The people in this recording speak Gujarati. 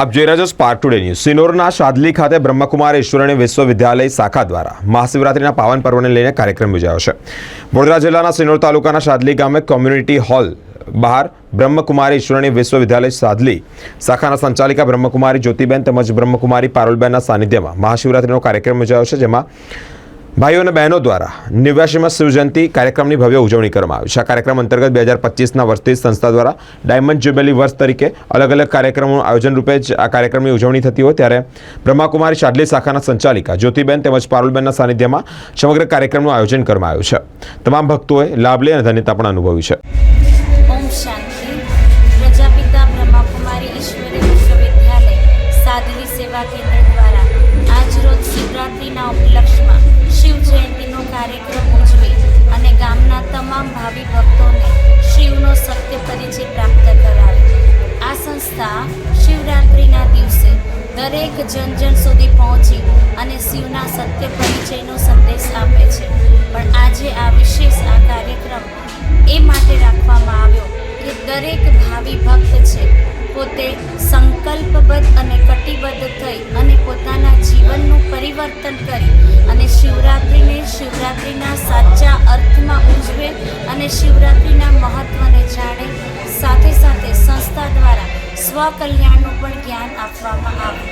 આપ જોઈ રહ્યા છો સ્પાર્ક ટુડે ન્યૂઝ સિનોરના શાદલી ખાતે બ્રહ્મકુમાર ઈશ્વરણી વિશ્વવિદ્યાલય શાખા દ્વારા મહાશિવરાત્રિના પાવન પર્વને લઈને કાર્યક્રમ યોજાયો છે. વડોદરા જિલ્લાના સિનોર તાલુકાના શાદલી ગામે કોમ્યુનિટી હોલ બહાર બ્રહ્મકુમારી ઈશ્વરણી વિશ્વવિદ્યાલય સાદલી શાખાના સંચાલિકા બ્રહ્મકુમારી જ્યોતિબેન તેમજ બ્રહ્મકુમારી પારુલબેનના સાનિધ્યમાં મહાશિવરાત્રિનો કાર્યક્રમ યોજાયો છે, જેમાં ભાઈઓ અને બહેનો દ્વારા નેવ્યાસીમાં શિવજયંતિ કાર્યક્રમની ભવ્ય ઉજવણી કરવામાં આવી છે. આ કાર્યક્રમ અંતર્ગત બે હજાર પચીસના વર્ષથી સંસ્થા દ્વારા ડાયમંડ જ્યુબેલી વર્ષ તરીકે અલગ અલગ કાર્યક્રમોનું આયોજન રૂપે જ આ કાર્યક્રમની ઉજવણી થતી હોય ત્યારે બ્રહ્માકુમારી શાડલી શાખાના સંચાલિકા જ્યોતિબેન તેમજ પારુલબેનના સાનિધ્યમાં સમગ્ર કાર્યક્રમનું આયોજન કરવામાં આવ્યું છે. તમામ ભક્તોએ લાભ લઈ અને ધન્યતા પણ અનુભવી છે. ઉપલક્ષમાં જયંતિનો કાર્યક્રમ ઉજવી અને ગામના તમામ ભાવિ ભક્તોને શિવનો સત્ય પરિચય પ્રાપ્ત કરાવે. આ સંસ્થા શિવરાત્રિના દિવસે દરેક જન જન સુધી પહોંચી અને શિવના સત્ય પરિચયનો સંદેશ આપે છે. પણ આજે આ વિશેષ આ કાર્યક્રમ એ માટે રાખવામાં આવ્યો કે દરેક ભાવિ ભક્ત છે પોતે સંકલ્પબદ્ધ અને કટિબદ્ધ થઈ અને પોતાના જીવનનું પરિવર્તન કરી અને શિવરાત્રિને શિવરાત્રિના સાચા અર્થમાં ઉજવે અને શિવરાત્રિના મહત્ત્વને જાણે. સાથે સાથે સંસ્થા દ્વારા સ્વકલ્યાણનું પણ જ્ઞાન આપવામાં આવે.